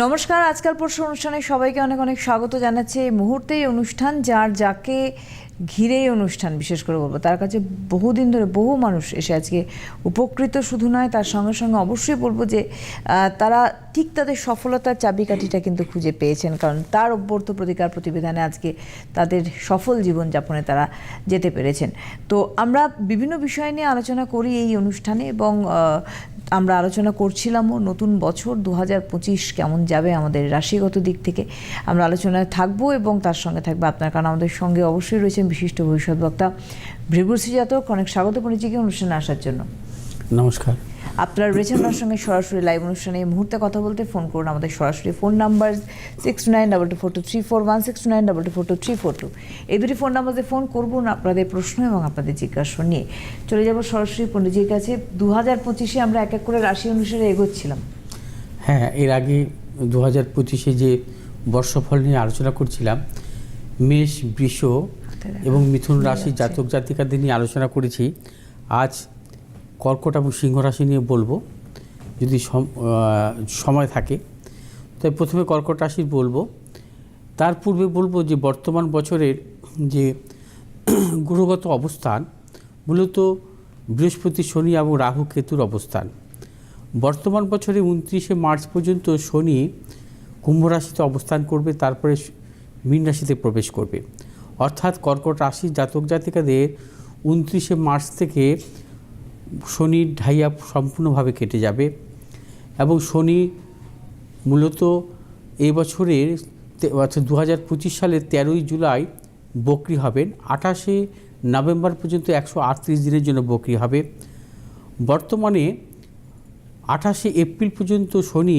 নমস্কার, আজকাল পরশু অনুষ্ঠানে সবাইকে অনেক অনেক স্বাগত জানাচ্ছি। এই মুহূর্তে এই অনুষ্ঠান, যার যাকে ঘিরে এই অনুষ্ঠান, বিশেষ করে বলব, তার কাছে বহুদিন ধরে বহু মানুষ এসে আজকে উপকৃত। শুধু নয়, তার সঙ্গে সঙ্গে অবশ্যই বলব যে তারা ঠিক তাদের সফলতার চাবিকাঠিটা কিন্তু খুঁজে পেয়েছেন। কারণ তার অভ্যর্থ প্রতিকার প্রতিবেদনে আজকে তাদের সফল জীবনযাপনে তারা যেতে পেরেছেন। তো আমরা বিভিন্ন বিষয় নিয়ে আলোচনা করি এই অনুষ্ঠানে এবং আমরা আলোচনা করছিলামও নতুন বছর দু কেমন যাবে আমাদের রাশিগত দিক থেকে। আমরা আলোচনায় থাকব এবং তার সঙ্গে থাকবে আপনার কারণ আমাদের সঙ্গে অবশ্যই রয়েছেন বিশিষ্ট ভবিষ্যৎ বক্তা ভৃগুশ্রী জাতক অনেক স্বাগত পরিচিকে অনুষ্ঠানে আসার জন্য। নমস্কার। আপনারা আমার সঙ্গে সরাসরি লাইভ অনুষ্ঠানে। এই মুহূর্তে কথা বলতে ফোন করুন আমাদের সরাসরি। Phone number six nine double two four two three four one six nine double two four two three four two এই দুটি ফোন নাম্বারে ফোন করবুন আপনাদের প্রশ্ন এবং আপনাদের জিজ্ঞাসা নিয়ে। চলে যাব সরাসরি পণ্ডিতজির কাছে। দু হাজার পঁচিশে আমরা এক এক করে রাশি অনুসারে এগোচ্ছিলাম। হ্যাঁ এর আগে দু হাজার পঁচিশে যে বর্ষফল নিয়ে আলোচনা করছিলাম মেষ বৃষ এবং মিথুন রাশি জাতক জাতিকাদের নিয়ে আলোচনা করেছি। আজ কর্কট এবং সিংহ রাশি নিয়ে বলব, যদি সম- সময় থাকে। তাই প্রথমে কর্কট রাশির বলব। তার পূর্বে বলব যে, বর্তমান বছরের যে গ্রহগত অবস্থান, মূলত বৃহস্পতি, শনি এবং রাহু কেতুর অবস্থান। বর্তমান বছরে উনত্রিশে মার্চ পর্যন্ত শনি কুম্ভ রাশিতে অবস্থান করবে, তারপরে মীন রাশিতে প্রবেশ করবে। অর্থাৎ কর্কট রাশির জাতক জাতিকাদের উনত্রিশে মার্চ থেকে শনির ঢাইয়া সম্পূর্ণভাবে কেটে যাবে এবং শনি মূলত এই বছরের অর্থাৎ দু হাজার পঁচিশ সালের তেরোই জুলাই বকরি হবেন। আঠাশে নভেম্বর পর্যন্ত একশো আটত্রিশ দিনের জন্য বকরি হবে। বর্তমানে আঠাশে এপ্রিল পর্যন্ত শনি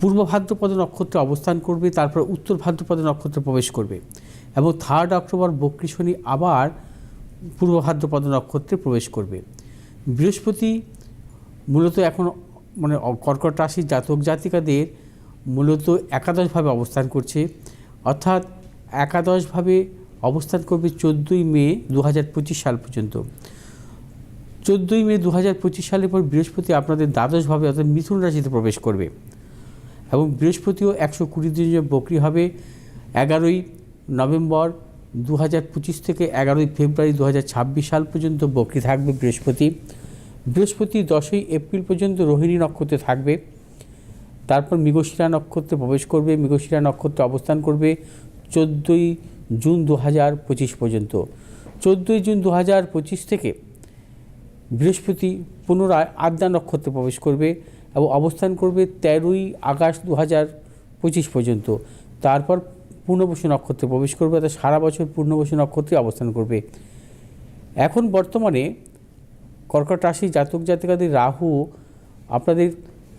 পূর্ব ভাদ্রপদ নক্ষত্রে অবস্থান করবে, তারপর উত্তর ভাদ্রপদ নক্ষত্রে প্রবেশ করবে এবং থার্ড অক্টোবর বক্রী শনি আবার পূর্ব ভাদ্রপদ নক্ষত্রে প্রবেশ করবে। বৃহস্পতি মূলত এখন মানে কর্কট রাশির জাতক জাতিকাদের মূলত একাদশভাবে অবস্থান করছে। অর্থাৎ একাদশভাবে অবস্থান করবে চোদ্দোই মে দু হাজার পঁচিশ সাল পর্যন্ত। চোদ্দোই মে দু হাজার পঁচিশ সালের পর বৃহস্পতি আপনাদের দ্বাদশভাবে অর্থাৎ মিথুন রাশিতে প্রবেশ করবে এবং বৃহস্পতিও একশো কুড়ি দিন বকরি হবে। এগারোই নভেম্বর দু হাজার পঁচিশ থেকে এগারোই ফেব্রুয়ারি দু হাজার ছাব্বিশ সাল পর্যন্ত বকরি থাকবে বৃহস্পতি। বৃহস্পতি দশই এপ্রিল পর্যন্ত রোহিণী নক্ষত্রে থাকবে। তারপর মৃগশিরা নক্ষত্রে প্রবেশ করবে, মৃগশিরা নক্ষত্রে অবস্থান করবে চোদ্দোই জুন দু হাজার পঁচিশ পর্যন্ত। চোদ্দোই জুন দু হাজার পঁচিশ থেকে বৃহস্পতি পুনরায় আদ্যা নক্ষত্রে প্রবেশ করবে এবং অবস্থান করবে তেরোই আগস্ট দু হাজার পঁচিশ পর্যন্ত। তারপর পূর্ণবসু নক্ষত্রে প্রবেশ করবে, অর্থাৎ সারা বছর পূর্ণবসু নক্ষত্রে অবস্থান করবে। এখন বর্তমানে কর্কট রাশি জাতক জাতিকাদের রাহু আপনাদের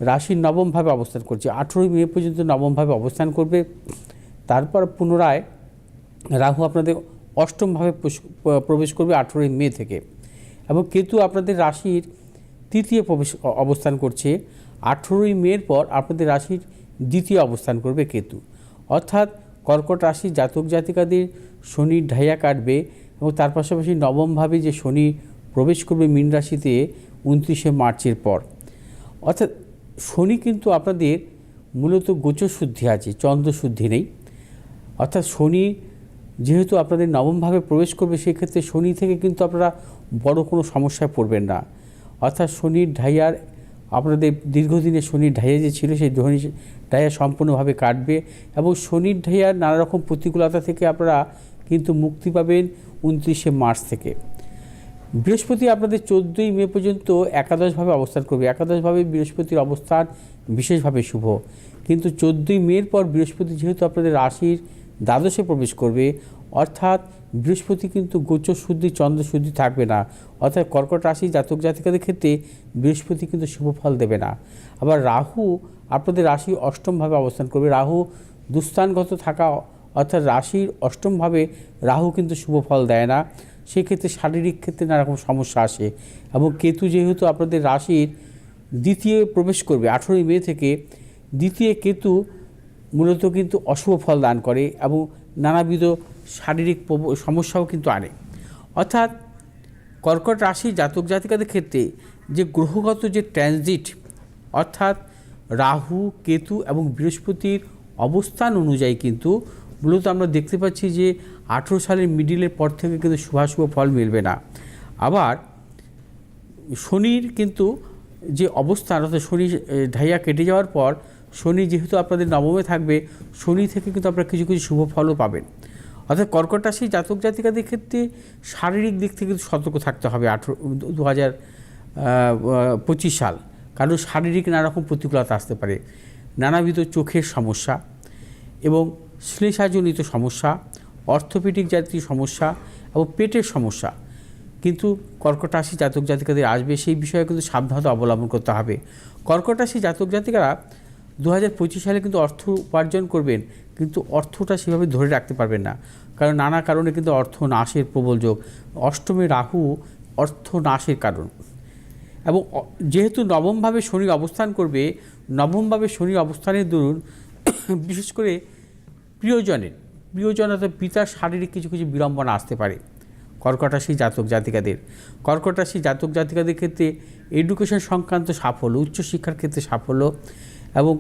রাশির নবমভাবে অবস্থান করছে। আঠেরোই মে পর্যন্ত নবমভাবে অবস্থান করবে। তারপর পুনরায় রাহু আপনাদের অষ্টমভাবে প্রবেশ করবে আঠেরোই মে থেকে। এবং কেতু আপনাদের রাশির তৃতীয় প্রবেশ অবস্থান করছে। আঠেরোই মের পর আপনাদের রাশির দ্বিতীয় অবস্থান করবে কেতু। অর্থাৎ কর্কট রাশি জাতক জাতিকাদের শনির ঢাইয়া কাটবে এবং তার পাশাপাশি নবমভাবে যে শনি প্রবেশ করবে মীন রাশিতে উনত্রিশে মার্চের পর। অর্থাৎ শনি কিন্তু আপনাদের মূলত গোচর শুদ্ধি আছে চন্দ্র শুদ্ধি নেই। অর্থাৎ শনি যেহেতু আপনাদের নবমভাবে প্রবেশ করবে, সেক্ষেত্রে শনি থেকে কিন্তু আপনারা বড় কোনো সমস্যায় পড়বেন না। অর্থাৎ শনির ঢাইয়ার আপনাদের দীর্ঘদিনের শনির ঢাইয়া যে ছিল, সেই ধনী ঢাইয়া সম্পূর্ণভাবে কাটবে এবং শনির ঢাইয়ার নানা রকম প্রতিকূলতা থেকে আপনারা কিন্তু মুক্তি পাবেন উনত্রিশে মার্চ থেকে। বৃহস্পতি আপনাদের চোদ্দোই মে পর্যন্ত একাদশভাবে অবস্থান করবে। একাদশভাবে বৃহস্পতির অবস্থান বিশেষভাবে শুভ। কিন্তু চোদ্দোই মের পর বৃহস্পতি যেহেতু আপনাদের রাশির দ্বাদশে প্রবেশ করবে অর্থাৎ বৃহস্পতি কিন্তু গোচর শুদ্ধি, চন্দ্র শুদ্ধি থাকবে না। অর্থাৎ কর্কট রাশি জাতক জাতিকাদের ক্ষেত্রে বৃহস্পতি কিন্তু শুভ ফল দেবে না। আবার রাহু আপনাদের রাশি অষ্টমভাবে অবস্থান করবে। রাহু দুস্থানগত থাকা, অর্থাৎ রাশির অষ্টমভাবে রাহু কিন্তু শুভ ফল দেয় না। সেক্ষেত্রে শারীরিক ক্ষেত্রে নানা রকম সমস্যা আসে। এবং কেতু যেহেতু আপনাদের রাশির দ্বিতীয় প্রবেশ করবে, আঠেরোই মে থেকে, দ্বিতীয় কেতু মূলত কিন্তু অশুভ ফল দান করে এবং নানাবিধ শারীরিক সমস্যাও কিন্তু আনে। অর্থাৎ কর্কট রাশি জাতক জাতিকাদের ক্ষেত্রে যে গ্রহগত যে ট্রানজিট, অর্থাৎ রাহু, কেতু এবং বৃহস্পতির অবস্থান অনুযায়ী কিন্তু মূলত আমরা দেখতে পাচ্ছি যে আঠেরো সালের মিডিলের পর থেকে কিন্তু শুভাশুভ ফল মিলবে না। আবার শনির কিন্তু যে অবস্থান, অর্থাৎ শনি ঢাইয়া কেটে যাওয়ার পর শনি যেহেতু আপনাদের নবমে থাকবে, শনি থেকে কিন্তু আপনারা কিছু কিছু শুভ ফলও পাবেন। অর্থাৎ কর্কট রাশি জাতক জাতিকাদের ক্ষেত্রে শারীরিক দিক থেকে সতর্ক থাকতে হবে আঠেরো, দু হাজার পঁচিশ সাল। কারণ শারীরিক নানারকম প্রতিকূলতা আসতে পারে। নানাবিধ চোখের সমস্যা এবং শ্লেষাজনিত সমস্যা, অর্থোপেডিক জাতীয় সমস্যা এবং পেটের সমস্যা। কিন্তু কর্কট রাশি জাতক জাতিকাদের আসবে সেই বিষয়ে কিন্তু সাবধানতা অবলম্বন করতে হবে। কর্কট রাশি জাতক জাতিকারা দু হাজার পঁচিশ সালে কিন্তু অর্থ উপার্জন করবেন কিন্তু অর্থটা সেভাবে ধরে রাখতে পারবেন না। কারণ নানা কারণে কিন্তু অর্থ নাশের প্রবল যোগ। অষ্টমে রাহু অর্থ নাশের কারণ। এবং যেহেতু নবমভাবে শনি অবস্থান করবে, নবমভাবে শনি অবস্থানের দরুন বিশেষ করে প্রিয়জনের, প্রিয়জন অর্থাৎ পিতার শারীরিক কিছু কিছু বিড়ম্বনা আসতে পারে। কর্কট জাতক জাতিকাদের। কর্কট জাতক জাতিকাদের ক্ষেত্রে এডুকেশন সংক্রান্ত সাফল্য, উচ্চশিক্ষার ক্ষেত্রে সাফল্য এবং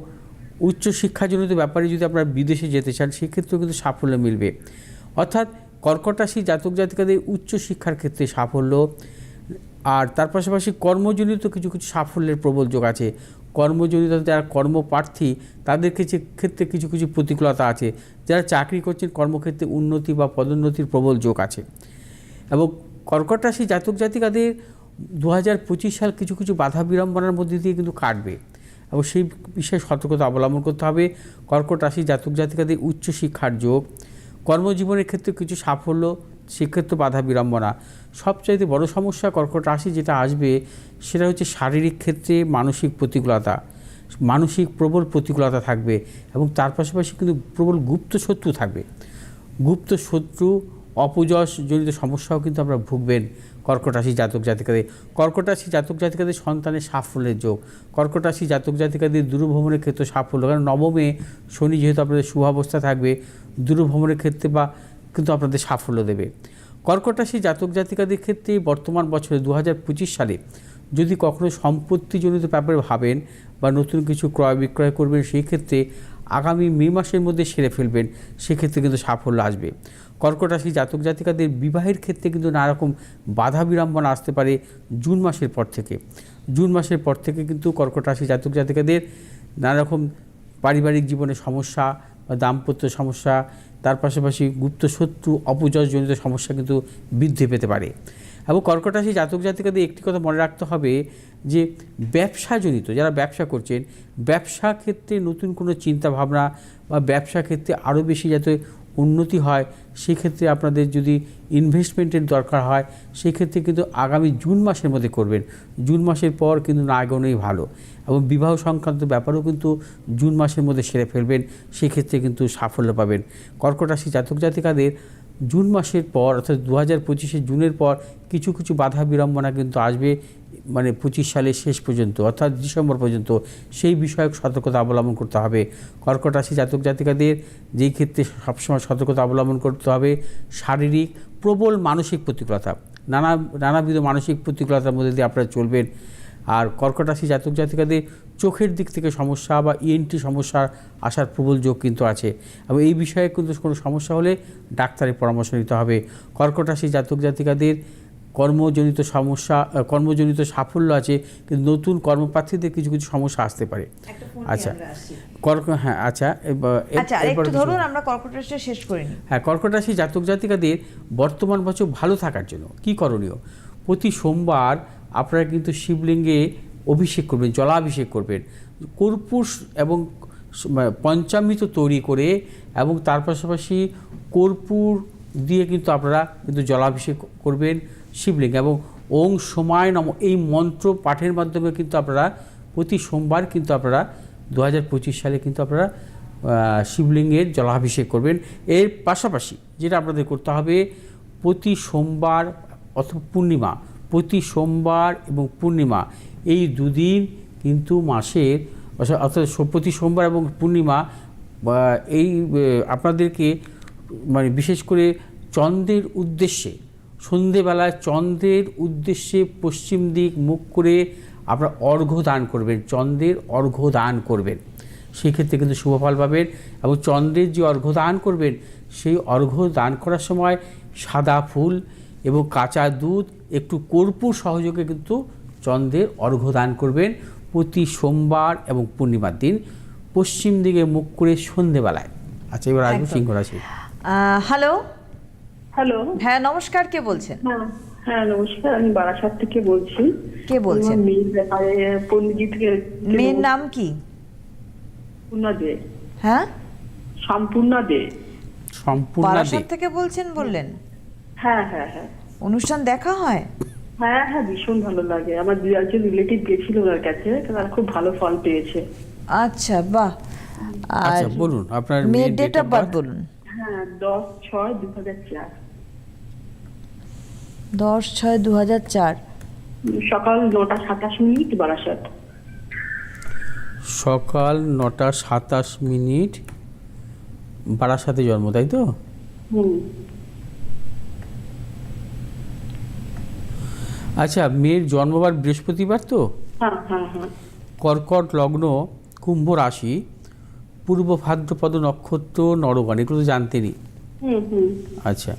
উচ্চশিক্ষাজনিত ব্যাপারে যদি আপনারা বিদেশে যেতে চান, সেক্ষেত্রেও কিন্তু সাফল্য মিলবে। অর্থাৎ কর্কট রাশি জাতক জাতিকাদের উচ্চশিক্ষার ক্ষেত্রে সাফল্য, আর তার পাশাপাশি কর্মজনিত কিছু কিছু সাফল্যের প্রবল যোগ আছে। কর্মজনিত যারা কর্মপ্রার্থী, তাদের কিছু ক্ষেত্রে কিছু কিছু প্রতিকূলতা আছে। যারা চাকরি করছেন, কর্মক্ষেত্রে উন্নতি বা পদোন্নতির প্রবল যোগ আছে। এবং কর্কট রাশি জাতক জাতিকাদের দু হাজার পঁচিশ সাল কিছু কিছু বাধা বিড়ম্বনার মধ্যে দিয়ে কিন্তু কাটবে। এবং সেই বিষয়ে সতর্কতা অবলম্বন করতে হবে। কর্কট রাশি জাতক জাতিকাদের উচ্চশিক্ষার যোগ। কর্মজীবনের ক্ষেত্রে কিছু সাফল্য, সেক্ষেত্রে বাধা বিড়ম্বনা। সবচাইতে বড় সমস্যা কর্কট রাশি যেটা আসবে, সেটা হচ্ছে শারীরিক ক্ষেত্রে মানসিক প্রতিকূলতা। মানসিক প্রবল প্রতিকূলতা থাকবে এবং তার পাশাপাশি কিন্তু প্রবল গুপ্ত শত্রু থাকবে। গুপ্ত শত্রু, অপযশ জনিত সমস্যাও কিন্তু আমরা ভুগবেন। কর্কট রাশি জাতক জাতিকাদের কর্কট রাশি জাতক জাতিকাদের সন্তানের সাফল্যের যোগ কর্কট রাশি জাতক জাতিকাদের দূরভ্রমণের ক্ষেত্রে সাফল্য। কারণ নবমে শনি যেহেতু আপনাদের শুভাবস্থা থাকবে, দূরভ্রমণের ক্ষেত্রে বা কিন্তু আপনাদের সাফল্য দেবে। কর্কট রাশি জাতক জাতিকাদের ক্ষেত্রে বর্তমান বছরে দু হাজার পঁচিশ সালে যদি কখনো সম্পত্তিজনিত ব্যাপারে ভাবেন বা নতুন কিছু ক্রয় বিক্রয় করবেন, সেই ক্ষেত্রে আগামী মে মাসের মধ্যে সেরে ফেলবেন, সেক্ষেত্রে কিন্তু সাফল্য আসবে। কর্কট রাশি জাতক জাতিকাদের বিবাহের ক্ষেত্রে কিন্তু নানারকম বাধা বিড়ম্বনা আসতে পারে জুন মাসের পর থেকে। জুন মাসের পর থেকে কিন্তু কর্কট রাশি জাতক জাতিকাদের নানা রকম পারিবারিক জীবনে সমস্যা বা দাম্পত্য সমস্যা, তার পাশাপাশি গুপ্ত শত্রু অপজয়জনিত সমস্যা কিন্তু বৃদ্ধি পেতে পারে। এবং কর্কট রাশি জাতক জাতিকাদের একটি কথা মনে রাখতে হবে যে ব্যবসাজনিত, যারা ব্যবসা করছেন, ব্যবসা ক্ষেত্রে নতুন কোনো চিন্তা ভাবনা বা ব্যবসা ক্ষেত্রে আরও বেশি যাতে উন্নতি হয়, সেক্ষেত্রে আপনাদের যদি ইনভেস্টমেন্টের দরকার হয়, সেক্ষেত্রে কিন্তু আগামী জুন মাসের মধ্যে করবেন। জুন মাসের পর কিন্তু না এগোনোই ভালো এবং বিবাহ সংক্রান্ত ব্যাপারও কিন্তু জুন মাসের মধ্যে সেরে ফেলবেন, সেক্ষেত্রে কিন্তু সাফল্য পাবেন। কর্কট রাশি জাতক জাতিকাদের জুন মাসের পর, অর্থাৎ দু হাজার পঁচিশে জুনের পর কিছু কিছু বাধা বিড়ম্বনা কিন্তু আসবে মানে পঁচিশ সালের শেষ পর্যন্ত, অর্থাৎ ডিসেম্বর পর্যন্ত। সেই বিষয়ক সতর্কতা অবলম্বন করতে হবে। কর্কট রাশি জাতক জাতিকাদের যেই ক্ষেত্রে সবসময় সতর্কতা অবলম্বন করতে হবে, শারীরিক প্রবল মানসিক প্রতিকূলতা। নানা, নানাবিধ মানসিক প্রতিকূলতার মধ্যে দিয়ে আপনারা চলবেন। আর কর্কট রাশি জাতক জাতিকাদের চোখের দিক থেকে সমস্যা বা ইএনটি সমস্যা আসার প্রবল যোগ কিন্তু আছে। এবং এই বিষয়ে কিন্তু কোনো সমস্যা হলে ডাক্তারের পরামর্শ নিতে হবে। কর্কট রাশি জাতক জাতিকাদের কর্মজনিত সমস্যা কর্মজনিত সাফল্য আছে কিন্তু নতুন কর্মপ্রার্থীদের কিছু কিছু সমস্যা আসতে পারে। আচ্ছা। কর্ক হ্যাঁ আচ্ছা আচ্ছা ধরুন আমরা কর্কট রাশিটা শেষ করিনি হ্যাঁ কর্কট রাশি জাতক জাতিকাদের বর্তমান বছর ভালো থাকার জন্য। কি করণীয়? প্রতি সোমবার আপনারা কিন্তু শিবলিঙ্গে অভিষেক করবেন, জলাভিষেক করবেন। কর্পূর এবং পঞ্চামৃত তৈরি করে এবং তার পাশাপাশি কর্পূর দিয়ে কিন্তু আপনারা কিন্তু জলাভিষেক করবেন, শিবলিঙ্গে এবং ওং সময় নম। এই মন্ত্র পাঠের মাধ্যমে কিন্তু আপনারা প্রতি সোমবার কিন্তু আপনারা দু হাজার পঁচিশ সালে কিন্তু আপনারা শিবলিঙ্গের জলাভিষেক করবেন। এর পাশাপাশি যেটা আপনাদের করতে হবে, প্রতি সোমবার অথবা পূর্ণিমা, প্রতি সোমবার এবং পূর্ণিমা এই দুদিন কিন্তু মাসের অর্থাৎ প্রতি সোমবার এবং পূর্ণিমা এই আপনাদেরকে মানে বিশেষ করে চন্দ্রের উদ্দেশ্যে, সন্ধেবেলায় চন্দ্রের উদ্দেশ্যে পশ্চিম দিক মুখ করে আপনার অর্ঘ্য দান করবেন, চন্দ্রের অর্ঘ্য দান করবেন। সেক্ষেত্রে কিন্তু শুভফল পাবেন এবং চন্দ্রের যে অর্ঘ্য দান করবেন, সেই অর্ঘ্য দান করার সময় সাদা ফুল এবং কাঁচা দুধ, একটু কর্পূর সহযোগে কিন্তু চন্দ্রের অর্ঘ্য দান করবেন প্রতি সোমবার এবং পূর্ণিমার দিন। পশ্চিম দিকে মুখ করে সন্ধেবেলায়। আচ্ছা এবার আসব সিংহ রাশি। হ্যালো? হ্যালো। হ্যাঁ নমস্কার কে বলছেন? হ্যাঁ হ্যাঁ নমস্কার আমি বারাসাত থেকে বলছি। কে বলছেন? মেয়ের নাম কি? দে। হ্যাঁ? সম্পূর্ণা দে। সম্পূর্ণ দে। থেকে বলছেন বললেন? হ্যাঁ হ্যাঁ হ্যাঁ। অনুষ্ঠান দেখা হয়? হ্যাঁ হ্যাঁ ভীষণ ভালো লাগে। আমার দু একজন রিলেটিভ গেছিল ওনার কাছে তারা খুব ভালো ফল পেয়েছে। আচ্ছা বাহ। আর আচ্ছা বলুন আপনার মেয়ের ডেট অফ বার্থ বলুন। হ্যাঁ দশ ছয় দু হাজার চার। দশ ছয় দু হাজার চার। সকাল নটা সাতাশ মিনিট বারাসাত। সকাল নটা সাতাশ মিনিট বারাসাতে জন্ম তাই তো? হুম। আচ্ছা মেয়ের জন্মবার বৃহস্পতিবার তো? হ্যাঁ হ্যাঁ হ্যাঁ। কর্কট লগ্ন কুম্ভ রাশি পূর্ব ভাদ্রপদ নক্ষত্র নরগণ এগুলো তো হুম আচ্ছা।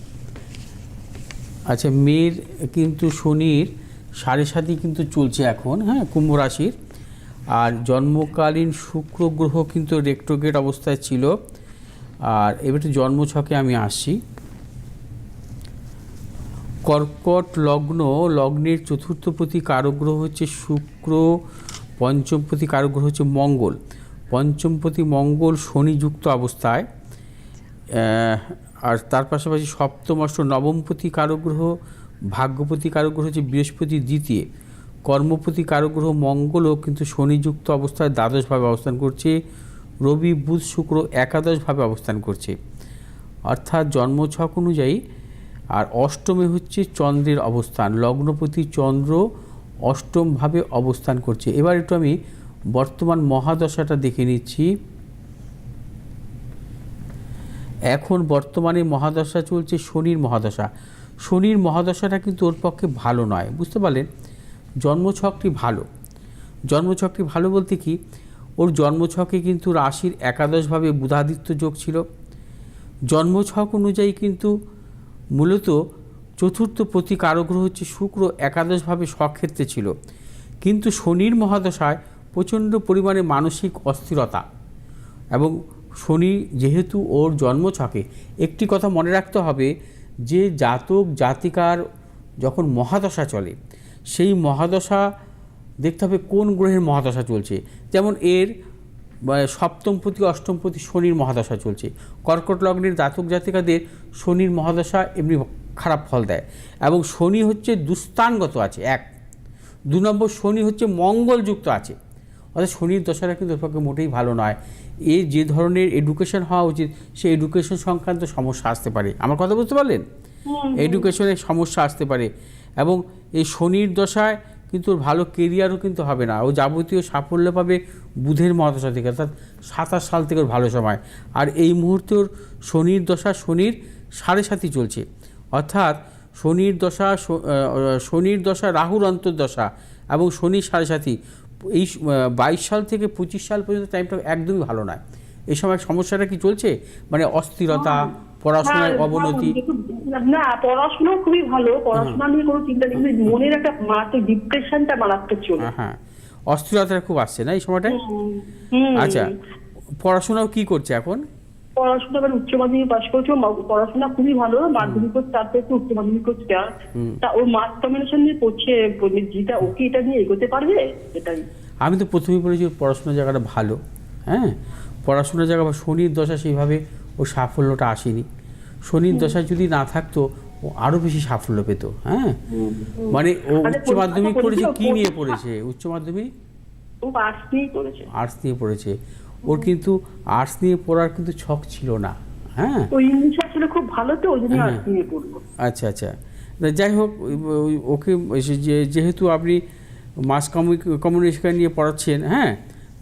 আচ্ছা মেয়ের কিন্তু শনির সাড়ে সাতই কিন্তু চলছে এখন হ্যাঁ কুম্ভ রাশির। আর জন্মকালীন শুক্র গ্রহ কিন্তু রেক্টোগেট অবস্থায় ছিল। আর এবার জন্মছকে আমি আসছি। কর্কট লগ্ন, লগ্নের চতুর্থ প্রতি কারগ্রহ হচ্ছে শুক্র, পঞ্চম প্রতি কারগ্রহ হচ্ছে মঙ্গল। পঞ্চম প্রতি মঙ্গল শনিযুক্ত অবস্থায়। আর তার পাশাপাশি সপ্তম অষ্ট নবমপতি কারগ্রহ ভাগ্যপতি কারগ্রহ হচ্ছে বৃহস্পতি দ্বিতীয়। কর্মপতি কারগ্রহ মঙ্গলও কিন্তু শনিযুক্ত অবস্থায় দ্বাদশভাবে অবস্থান করছে। রবি, বুধ, শুক্র একাদশভাবে অবস্থান করছে। অর্থাৎ জন্মছক অনুযায়ী আর অষ্টমে হচ্ছে চন্দ্রের অবস্থান। লগ্নপতি চন্দ্র অষ্টমভাবে অবস্থান করছে। এবার একটু আমি বর্তমান মহাদশাটা দেখে নিচ্ছি। এখন বর্তমানে মহাদশা চলছে শনির মহাদশা। শনির মহাদশাটা কিন্তু ওর পক্ষে ভালো নয়, বুঝতে পারলেন? জন্মছকটি ভালো। জন্মছকটি ভালো বলতে কি? ওর জন্মছকে কিন্তু রাশির একাদশভাবে বুধাদিত্য যোগ ছিল। জন্মছক অনুযায়ী কিন্তু মূলত চতুর্থ প্রতি কারগ্রহ হচ্ছে শুক্র একাদশভাবে স্বক্ষেত্রে ছিল। কিন্তু শনির মহাদশায় প্রচণ্ড পরিমাণে মানসিক অস্থিরতা এবং শনি যেহেতু ওর জন্ম জন্মছকে একটি কথা মনে রাখতে হবে যে জাতক জাতিকার যখন মহাদশা চলে, সেই মহাদশা দেখতে হবে কোন গ্রহের মহাদশা চলছে। যেমন এর বা অষ্টম প্রতি শনির মহাদশা চলছে। কর্কট লগ্নের জাতক জাতিকাদের শনির মহাদশা এমনি খারাপ ফল দেয় এবং শনি হচ্ছে দুস্থানগত আছে এক। দু নম্বর শনি হচ্ছে মঙ্গলযুক্ত আছে। অর্থাৎ শনির দশাটা কিন্তু ওর পক্ষে মোটেই ভালো নয়। এ যে ধরনের এডুকেশন হওয়া উচিত সেই এডুকেশন সংক্রান্ত সমস্যা আসতে পারে। আমার কথা বুঝতে পারলেন? এডুকেশনের সমস্যা আসতে পারে। এবং এই শনির দশায় কিন্তু ওর ভালো কেরিয়ারও কিন্তু হবে না। ও যাবতীয় সাফল্য পাবে বুধের মহাদশা থেকে অর্থাৎ সাতাশ সাল থেকে ওর ভালো সময়। আর এই মুহূর্তে ওর শনির দশা শনির সাড়ে সাতই চলছে। অর্থাৎ শনির দশা শনির দশা রাহুর অন্তর্দশা এবং শনির সাড়ে সাতই। এই বাইশ সাল থেকে পঁচিশ সাল পর্যন্ত টাইমটা একদমই ভালো নয়। এই সময় সমস্যাটা কি চলছে? মানে অস্থিরতা পড়াশোনার হ্যাঁ, অবনতি। না পড়াশোনা খুবই ভালো পড়াশোনা নিয়ে কোনো চিন্তা নেই মনের একটা মারাত্মক ডিপ্রেশনটা মারাত্মক চলে। হ্যাঁ, হ্যাঁ। অস্থিরতা খুব আসছে না এই সময়টায়? আচ্ছা পড়াশোনাও কি করছে এখন? পড়াশোনা এবার উচ্চ মাধ্যমিক পাশ করেছে পড়াশোনা খুবই ভালো মাধ্যমিক করছে তারপরে একটু উচ্চ মাধ্যমিক করছে তা ওর মাস নিয়ে পড়ছে পণ্ডিতজিটা ও কি এটা নিয়ে এগোতে পারবে? এটাই। আমি তো প্রথমেই বলেছি পড়াশোনার জায়গাটা ভালো হ্যাঁ? পড়াশোনার জায়গা বা শনির দশা সেইভাবে ওর সাফল্যটা আসেনি। শনির দশা যদি না থাকতো ও আরও বেশি সাফল্য পেত হ্যাঁ? মানে ও আরে উচ্চ মাধ্যমিক পড়েছে কি নিয়ে পড়েছে? উচ্চ মাধ্যমিক? আর্টস নিয়ে পড়েছে। ওর কিন্তু আর্টস নিয়ে পড়ার কিন্তু ছক ছিল না হ্যাঁ? খুব ভালো তো ওই জন্য হ্যাঁ। আর্টস নিয়ে পড়ব আচ্ছা আচ্ছা। যাই হোক ওকে যেহেতু আপনি মাস কমিউনিকেশন নিয়ে পড়াচ্ছেন হ্যাঁ?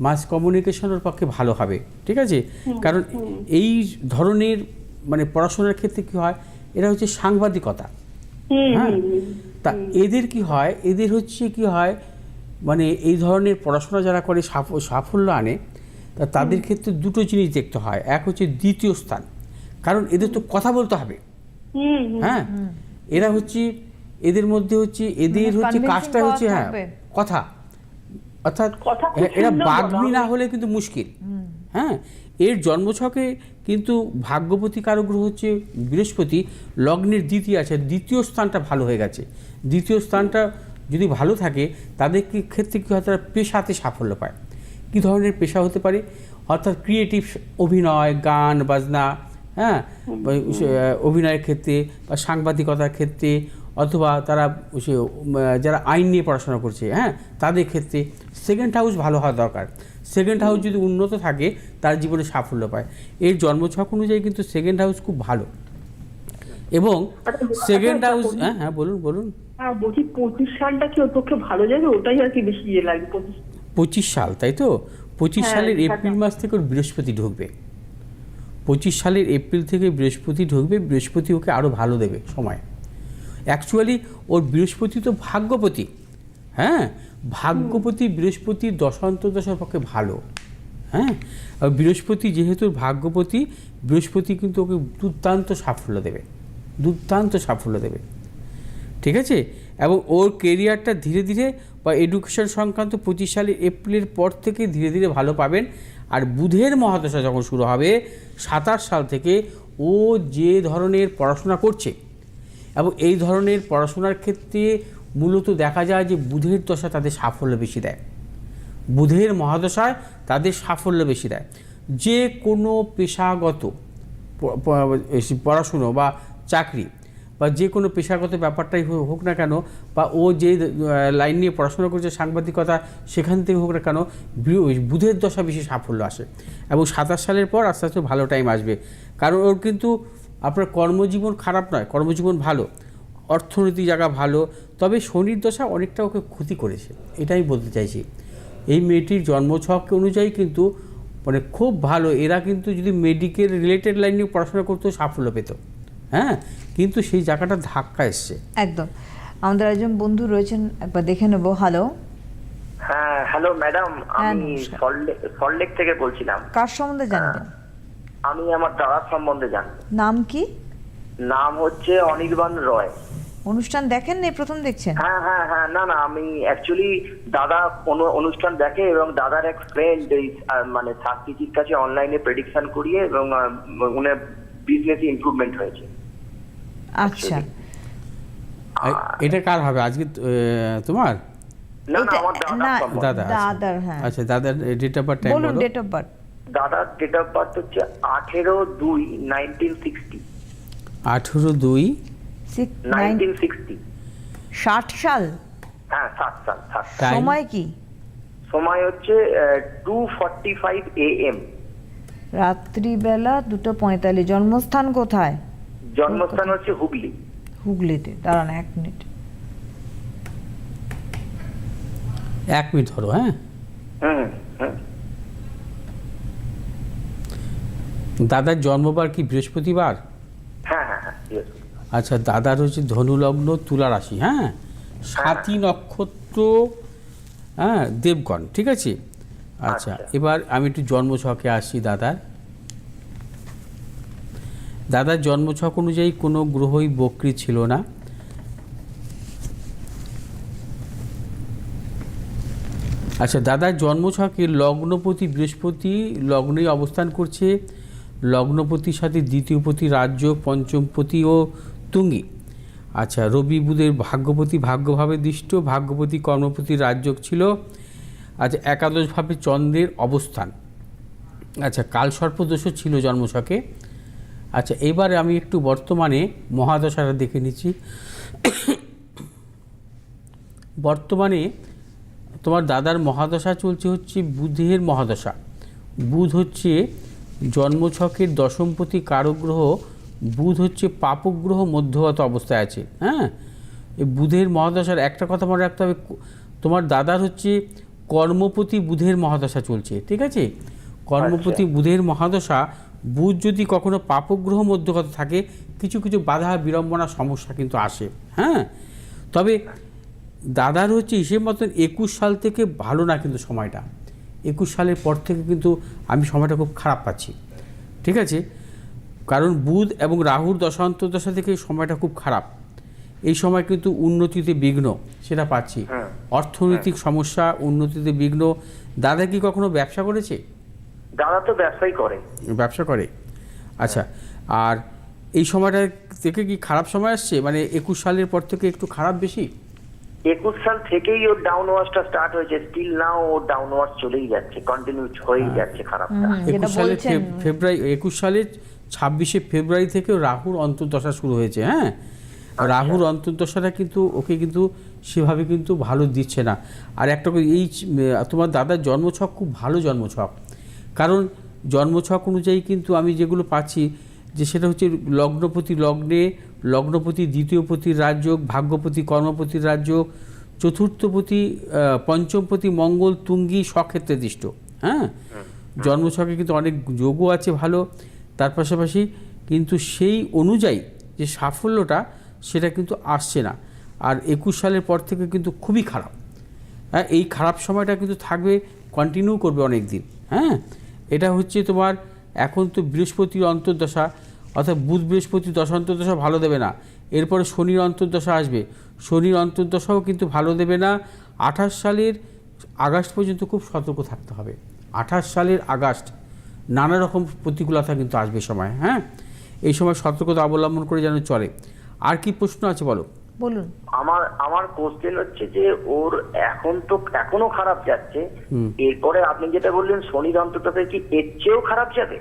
মাস কমিউনিকেশনের পক্ষে ভালো হবে ঠিক আছে? কারণ এই ধরনের মানে পড়াশোনার ক্ষেত্রে কি হয়? এরা হচ্ছে সাংবাদিকতা। হ্যাঁ। তা এদের কি হয়? এদের হচ্ছে কি হয়? মানে এই ধরনের পড়াশোনা যারা করে সাফ- সাফল্য আনে তা তাদের ক্ষেত্রে দুটো জিনিস দেখতে হয়। এক হচ্ছে দ্বিতীয় স্থান। কারণ এদের তো কথা বলতে হবে। হ্যাঁ? এরা হচ্ছে এদের মধ্যে হচ্ছে এদের মানে হচ্ছে কাজটা হচ্ছে হ্যাঁ কথা। অর্থাৎ এরা বাগ্মী না হলে কিন্তু মুশকিল। হ্যাঁ? এর জন্মছকে কিন্তু ভাগ্যপতি কারও গ্রহ হচ্ছে বৃহস্পতি লগ্নের দ্বিতীয় আছে দ্বিতীয় স্থানটা ভালো হয়ে গেছে। দ্বিতীয় স্থানটা যদি ভালো থাকে তাদের কি ক্ষেত্রে কী হয়? তারা পেশাতে সাফল্য পায়। কী ধরনের পেশা হতে পারে? অর্থাৎ ক্রিয়েটিভ অভিনয় গান বাজনা হ্যাঁ? অভিনয়ের ক্ষেত্রে বা সাংবাদিকতার ক্ষেত্রে অথবা তারা সে, যারা আইন নিয়ে পড়াশোনা করছে হ্যাঁ তাদের ক্ষেত্রে সেকেন্ড হাউস ভালো হওয়া দরকার। সেকেন্ড হাউস যদি উন্নত থাকে তার জীবনে সাফল্য পায়। এর জন্মছক অনুযায়ী কিন্তু সেকেন্ড হাউস খুব ভালো। এবং সেকেন্ড হাউস হ্যাঁ হ্যাঁ বলুন বলুন। হ্যাঁ বলছি পঁচিশ সালটা কি ওর পক্ষে ভালো যাবে? ওটাই আর কি বেশি ইয়ে পঁচিশ সাল। তাই তো? পঁচিশ হ্যাঁ, সালের হ্যাঁ, এপ্রিল। মাস থেকে ওর বৃহস্পতি ঢুকবে। পঁচিশ সালের এপ্রিল থেকে বৃহস্পতি ঢুকবে বৃহস্পতি ওকে আরও ভালো দেবে সময়। অ্যাকচুয়ালি ওর বৃহস্পতি তো ভাগ্যপতি। হ্যাঁ? ভাগ্যপতি বৃহস্পতির দশান্তদশার পক্ষে ভালো। হ্যাঁ? আর বৃহস্পতি যেহেতু ভাগ্যপতি বৃহস্পতি কিন্তু ওকে দুর্দান্ত সাফল্য দেবে। দুর্দান্ত সাফল্য দেবে। ঠিক আছে? এবং ওর কেরিয়ারটা ধীরে ধীরে বা এডুকেশন সংক্রান্ত পঁচিশ সালে এপ্রিলের পর থেকে ধীরে ধীরে ভালো পাবেন। আর বুধের মহাদশা যখন শুরু হবে সাতাশ সাল থেকে ও যে ধরনের পড়াশোনা করছে এবং এই ধরনের পড়াশোনার ক্ষেত্রে মূলত দেখা যায় যে বুধের দশা তাদের সাফল্য বেশি দেয়। বুধের মহাদশায় তাদের সাফল্য বেশি দেয়। যে কোনো পেশাগত পড়াশুনো বা চাকরি বা যে কোনো পেশাগত ব্যাপারটাই হোক না কেন বা ও যে লাইন নিয়ে পড়াশোনা করছে, সাংবাদিকতা সেখান থেকে হোক না কেন বুধের দশা বেশি সাফল্য আসে। এবং সাতাশ সালের পর আস্তে আস্তে ভালো টাইম আসবে। কারণ ওর কিন্তু আপনার কর্মজীবন খারাপ নয় কর্মজীবন ভালো। অর্থনৈতিক জায়গা ভালো তবে শনির দশা অনেকটা ওকে ক্ষতি করেছে এটাই বলতে চাইছি। এই মেয়েটির জন্মছক অনুযায়ী কিন্তু মানে খুব ভালো এরা কিন্তু যদি মেডিকেল রিলেটেড লাইন নিয়ে পড়াশোনা করতো সাফল্য পেত। হ্যাঁ? কিন্তু সেই জায়গাটা ধাক্কা এসছে। একদম। আমাদের একজন বন্ধু রয়েছেন একবার দেখে নেব। হ্যালো হ্যাঁ হ্যালো ম্যাডাম হ্যাঁ, আমি নমস্কার। সল্টলেক সল্টলেক থেকে বলছিলাম। কার সম্বন্ধে জানবেন? আমি আমার দাদার সম্বন্ধে জানব নাম কি? নাম হচ্ছে অনির্বাণ রয়। অনুষ্ঠান দেখেন না? প্রথম দেখছেন? হ্যাঁ হ্যাঁ হ্যাঁ না না আমি অ্যাকচুয়ালি দাদা কোনো অনুষ্ঠান দেখে এবং দাদার এক ফ্রেন্ড এই মানে সাকৃতির কাছে অনলাইনে প্রেডিকশন করিয়ে এবং উনার বিজনেস ইমপ্রুভমেন্ট হয়েছে। আচ্ছা। এটা কার হবে? আজকে তোমার? না না আমার দাদা আচ্ছা। দাদার হ্যাঁ। আচ্ছা দাদার ডেট অফ বার্থ বলুন ডেট অফ বার্থ দাদার ডেট অফ বার্থ হচ্ছে আঠেরো দুই নাইনটিন সিক্সটি আঠেরো দুই নাইনটিন সিক্সটি ষাট সাল। হ্যাঁ সাত সাল। সময় কি? সময় হচ্ছে two forty five A M রাত্রিবেলা দুটো পঁয়তাল্লিশ। জন্মস্থান কোথায়? জন্মস্থান হচ্ছে হুগলি। হুগলিতে। দাঁড়ান এক মিনিট। এক মিনিট ধরো হ্যাঁ? হুম হুম। দাদার জন্মবার কি বৃহস্পতিবার? হ্যাঁ হ্যাঁ হ্যাঁ আচ্ছা দাদার হচ্ছে ধনুলগ্ন তুলা রাশি হ্যাঁ? সাতই নক্ষত্র হ্যাঁ দেবগণ ঠিক আছে? আচ্ছা আচ্ছা। এবার আমি একটু জন্মছকে আসছি দাদার। দাদার জন্মছক অনুযায়ী কোনো গ্রহই বক্রি ছিল না। আচ্ছা দাদার জন্মছকে লগ্নপতি বৃহস্পতি লগ্নেই অবস্থান করছে। লগ্নপতির সাথে দ্বিতীয়পতি রাজ্য পঞ্চমপতি ও তুঙ্গি। আচ্ছা রবি বুধের ভাগ্যপতি ভাগ্যভাবে দৃষ্ট, ভাগ্যপতি কর্মপতি রাজ্য ছিল। আচ্ছা একাদশভাবে চন্দ্রের অবস্থান। আচ্ছা কালসর্পদোষও ছিল জন্মছকে। আচ্ছা এবারে আমি একটু বর্তমানে মহাদশাটা দেখে নিচ্ছি। বর্তমানে তোমার দাদার মহাদশা চলছে হচ্ছে বুধের মহাদশা। বুধ হচ্ছে জন্মছকের দশমপতি কারগ্রহ বুধ হচ্ছে পাপগ্রহ মধ্যগত অবস্থায় আছে হ্যাঁ? এই বুধের মহাদশার একটা কথা মনে রাখতে হবে তোমার দাদার হচ্ছে কর্মপতি বুধের মহাদশা চলছে ঠিক আছে? কর্মপতি বুধের মহাদশা বুধ যদি কখনো পাপগ্রহ মধ্যগত থাকে কিছু কিছু বাধা বিড়ম্বনা সমস্যা কিন্তু আসে হ্যাঁ? তবে দাদার হচ্ছে হিসেব মতন একুশ সাল থেকে ভালো না কিন্তু সময়টা। একুশ সালের পর থেকে কিন্তু আমি সময়টা খুব খারাপ পাচ্ছি। ঠিক আছে? কারণ বুধ এবং রাহুর দশান্তর্দশা থেকে সময়টা খুব খারাপ? এই সময় কিন্তু উন্নতিতে বিঘ্ন সেটা পাচ্ছি। হ্যাঁ। অর্থনৈতিক সমস্যা উন্নতিতে বিঘ্ন। দাদা কি কখনো ব্যবসা করেছে? দাদা তো ব্যবসাই করে। ব্যবসা করে? আচ্ছা আর এই সময়টা থেকে কি খারাপ সময় আসছে? মানে একুশ সালের পর থেকে একটু খারাপ বেশি? একুশ সাল থেকেই ওর ডাউন ওয়ার্সটা স্টার্ট হয়েছে। স্টিল নাও ওর ডাউন ওয়ার্স চলেই যাচ্ছে কন্টিনিউ হয়েই যাচ্ছে খারাপটা। একুশ সালে ফেব্রুয়ারি একুশ সালের ছাব্বিশে ফেব্রুয়ারি থেকে রাহুর অন্তর্দশা শুরু হয়েছে হ্যাঁ? রাহুর অন্তর্দশাটা কিন্তু ওকে কিন্তু সেভাবে কিন্তু ভালো দিচ্ছে না। আর একটা করে এই তোমার দাদার জন্মছক খুব ভালো জন্মছক। কারণ জন্মছক অনুযায়ী কিন্তু আমি যেগুলো পাচ্ছি যে সেটা হচ্ছে লগ্নপতি লগ্নে লগ্নপতি দ্বিতীয়পতির রাজ্য ভাগ্যপতি কর্মপতির রাজ্য চতুর্থপতি পঞ্চমপতি মঙ্গল তুঙ্গি স্বক্ষেত্রে দৃষ্ট। হ্যাঁ? জন্মছকে কিন্তু অনেক যোগও আছে ভালো। তার পাশাপাশি কিন্তু সেই অনুযায়ী যে সাফল্যটা সেটা কিন্তু আসছে না। আর একুশ সালের পর থেকে কিন্তু খুবই খারাপ। হ্যাঁ এই খারাপ সময়টা কিন্তু থাকবে কন্টিনিউ করবে অনেক দিন হ্যাঁ? এটা হচ্ছে তোমার এখন তো বৃহস্পতির অন্তর্দশা। অর্থাৎ বুধ বৃহস্পতি দশা অন্তর্দশা ভালো দেবে না। এরপরে শনির অন্তর্দশা আসবে। শনির অন্তর্দশাও কিন্তু ভালো দেবে না। আঠাশ সালের আগস্ট পর্যন্ত খুব সতর্ক থাকতে হবে। আঠাশ সালের আগস্ট নানা রকম প্রতিকূলতা কিন্তু আসবে সময় হ্যাঁ? এই সময় সতর্কতা অবলম্বন করে যেন চলে। আর কি প্রশ্ন আছে বলো? বলুন। আমার আমার কোশ্চেন হচ্ছে যে ওর এখন তো এখনও খারাপ যাচ্ছে। এরপরে আপনি যেটা বললেন শনির অন্তর্দশা কি এর চেয়েও খারাপ যাবে?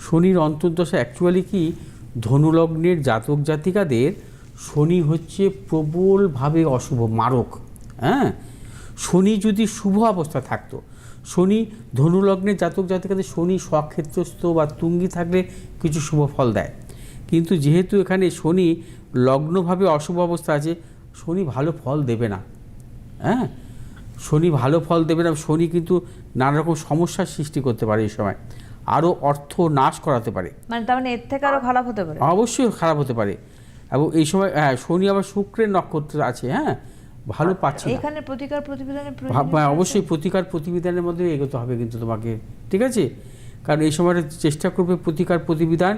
শনির অন্তর্দশা অ্যাকচুয়ালি কি? ধনুলগ্নের জাতক জাতিকাদের শনি হচ্ছে প্রবলভাবে অশুভ, মারক হ্যাঁ? শনি যদি শুভ অবস্থা থাকতো, শনি ধনুলগ্নের জাতক জাতিকাদের শনি স্বক্ষেত্রস্থ বা তুঙ্গি থাকলে কিছু শুভ ফল দেয়। কিন্তু যেহেতু এখানে শনি লগ্নভাবে অশুভ অবস্থা আছে, শনি ভালো ফল দেবে না হ্যাঁ? শনি ভালো ফল দেবে না, শনি কিন্তু নানা রকম সমস্যার সৃষ্টি করতে পারে এই সময়। আরও অর্থ নাশ করাতে পারে। মানে তার মানে এর থেকে আরও খারাপ হতে পারে? অবশ্যই খারাপ হতে পারে। এবং এই সময় হ্যাঁ শনি আবার শুক্রের নক্ষত্র আছে হ্যাঁ ভালো পাচ্ছে এখানে প্রতিকার প্রয়োজন হ্যাঁ, অবশ্যই প্রতিকার প্রতিবিধানের মধ্যে এগোতে হবে কিন্তু তোমাকে ঠিক আছে? কারণ এই সময়টা চেষ্টা করবে প্রতিকার প্রতিবিধান।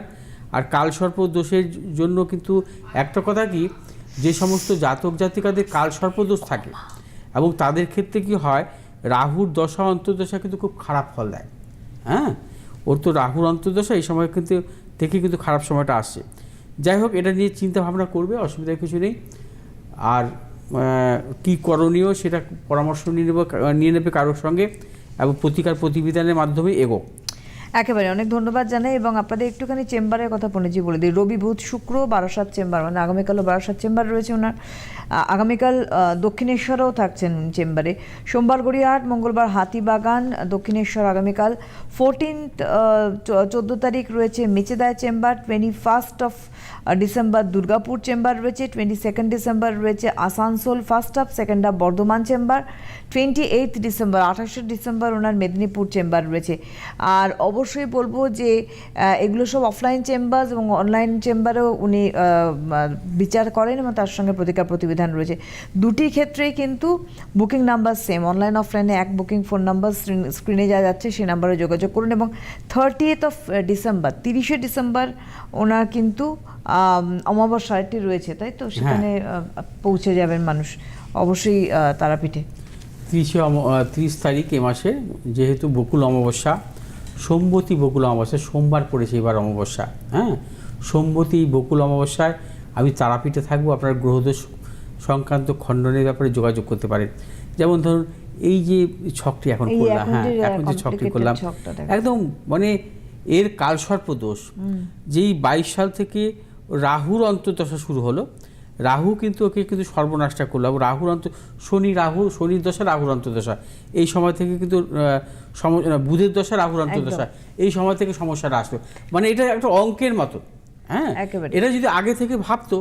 আর কালসর্প দোষের জন্য কিন্তু একটা কথা কি যে সমস্ত জাতক জাতিকাদের কালসর্প দোষ থাকে। এবং তাদের ক্ষেত্রে কি হয় রাহুর দশা অন্তর্দশা কিন্তু খুব খারাপ ফল দেয়। হ্যাঁ? ওর তো রাহুর অন্তর্দশা, এই সময় কিন্তু থেকে কিন্তু খারাপ সময়টা আসছে। যাই হোক, এটা নিয়ে চিন্তা ভাবনা করবে অসুবিধা কিছু নেই। আর কি করণীয় সেটা পরামর্শ নিয়ে নেব, নিয়ে নেবে কারোর সঙ্গে এবং প্রতিকার প্রতিবিধানের মাধ্যমে এগো একেবারে অনেক ধন্যবাদ জানাই এবং আপনাদের একটুখানি চেম্বারের কথা পনেজি বলে দিই। রবি বুধ শুক্র বারাসাত চেম্বার মানে আগামীকালও বারাসাত চেম্বার রয়েছে ওনার। আগামীকাল দক্ষিণেশ্বরেও থাকছেন চেম্বারে। সোমবার গড়িয়াহাট, মঙ্গলবার হাতিবাগান, দক্ষিণেশ্বর আগামীকাল। ফোরটিন্থ চোদ্দ তারিখ রয়েছে মেচেদায় chamber twenty first of December Durgapur chamber রয়েছে টোয়েন্টি সেকেন্ড ডিসেম্বর রয়েছে Asansol first half second half Bardhaman chamber. Twenty eighth December আঠাশে ডিসেম্বর ওনার মেদিনীপুর চেম্বার রয়েছে। আর অবশ্যই বলব যে এগুলো সব অফলাইন চেম্বার এবং অনলাইন চেম্বারেও উনি বিচার করেন এবং তার সঙ্গে প্রতিকার প্রতিবিধান রয়েছে। দুটি ক্ষেত্রেই কিন্তু বুকিং নাম্বার সেম অনলাইন অফলাইনে এক বুকিং ফোন নাম্বার স্ক্রিনে যা যাচ্ছে সেই নাম্বারে যোগাযোগ করুন এবং থার্টি থার্টিয়েথ অফ ডিসেম্বর তিরিশে ডিসেম্বর ওনার কিন্তু অমাবস্যাটি রয়েছে তাই তো? সেখানে পৌঁছে যাবেন মানুষ। অবশ্যই তারাপীঠে। তিরিশে তিরিশ তারিখ এ মাসে যেহেতু বকুল অমাবস্যা সোমবতী বকুল অমাবস্যা সোমবার পড়েছে এবার অমাবস্যা হ্যাঁ? সোমবতী বকুল অমাবস্যায় আমি তারাপীঠে থাকব আপনার গ্রহদোষ সংক্রান্ত খণ্ডনের ব্যাপারে যোগাযোগ করতে পারেন। যেমন ধরুন এই যে ছকটি এখন করলাম হ্যাঁ এখন যে ছকটি করলাম একদম মানে এর কালসর্প দোষ। যেই বাইশ সাল থেকে রাহুর অন্তর্দশা শুরু হলো রাহু কিন্তু ওকে কিন্তু সর্বনাশটা করল। এবং রাহুর অন্ত শনি রাহু শনির দশা রাহুর অন্তর্দশা। এই সময় থেকে কিন্তু সম- বুধের দশা রাহুর অন্তর্দশা এই সময় থেকে সমস্যাটা আসতো মানে এটা একটা অঙ্কের মতো হ্যাঁ? এটা যদি আগে থেকে ভাবতো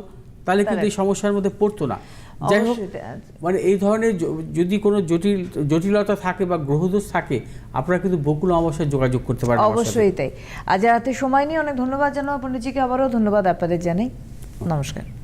তাহলে কিন্তু এই সমস্যার মধ্যে পড়তো না। যাই হোক মানে এই ধরনের যদি কোনো জটিল জটিলতা থাকে বা গ্রহদোষ থাকে আপনারা কিন্তু বকুল অমাবস্যায় যোগাযোগ করতে পারেন অবশ্যই তাই। আজ রাতে সময় নিয়ে অনেক ধন্যবাদ জানাব পণ্ডিতজিকে। আবারও ধন্যবাদ আপনাদের জানাই। নমস্কার।